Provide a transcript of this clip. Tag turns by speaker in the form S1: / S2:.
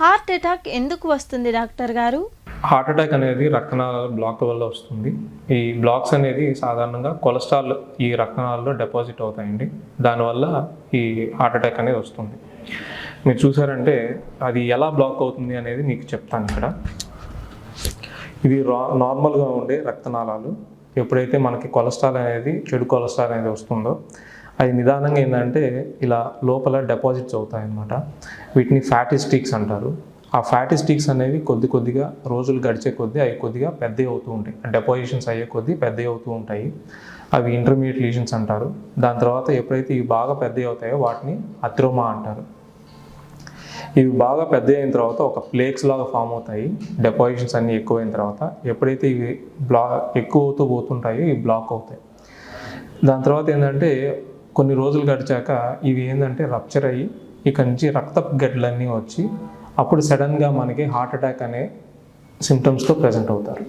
S1: Heart attack ఎందుకు వస్తుంది doctor గారు?
S2: హార్ట్ అటాక్ అనేది రక్తనాళాల బ్లాక్ వల్ల వస్తుంది. ఈ బ్లాక్స్ అనేది సాధారణంగా కొలెస్ట్రాల్ ఈ రక్తనాళాల్లో డిపాజిట్ అవుతాయండి. దానివల్ల ఈ హార్ట్ అటాక్ అనేది వస్తుంది. మీరు చూసారంటే అది ఎలా బ్లాక్ అవుతుంది అనేది మీకు చెప్తాను ఇక్కడ. ఇది రా నార్మల్గా ఉండే రక్తనాళాలు. ఎప్పుడైతే మనకి కొలెస్ట్రాల్ అనేది చెడు కొలెస్ట్రాల్ అనేది వస్తుందో అది నిదానంగా ఏంటంటే ఇలా లోపల డిపాజిట్స్ అవుతాయి అన్నమాట వీటిని ఫ్యాటీ స్టిక్స్ అంటారు. ఆ ఫ్యాటీ స్టిక్స్ అనేవి కొద్ది కొద్దిగా రోజులు గడిచే కొద్దీ అవి కొద్దిగా పెద్దవి అవుతూ ఉంటాయి. డెపాజిషన్స్ అయ్యే కొద్దీ పెద్దవి అవుతూ ఉంటాయి. అవి ఇంటర్మీడియట్ లీజన్స్ అంటారు. దాని తర్వాత ఎప్పుడైతే ఇవి బాగా పెద్దవి అవుతాయో వాటిని అత్రోమా అంటారు. ఇవి బాగా పెద్ద అయిన తర్వాత ఒక ప్లేక్స్ లాగా ఫామ్ అవుతాయి. డెపాజిషన్స్ అన్నీ ఎక్కువైన తర్వాత ఎప్పుడైతే ఇవి బ్లా ఎక్కువ అవుతూ పోతుంటాయో ఇవి బ్లాక్ అవుతాయి. దాని తర్వాత ఏంటంటే కొన్ని రోజులు గడిచాక ఇవి ఏంటంటే రప్చర్ అయ్యి ఇక నుంచి రక్తపు గడ్డలన్నీ వచ్చి అప్పుడు సడన్గా మనకి హార్ట్ అటాక్ అనే సిమ్టమ్స్తో ప్రజెంట్ అవుతారు.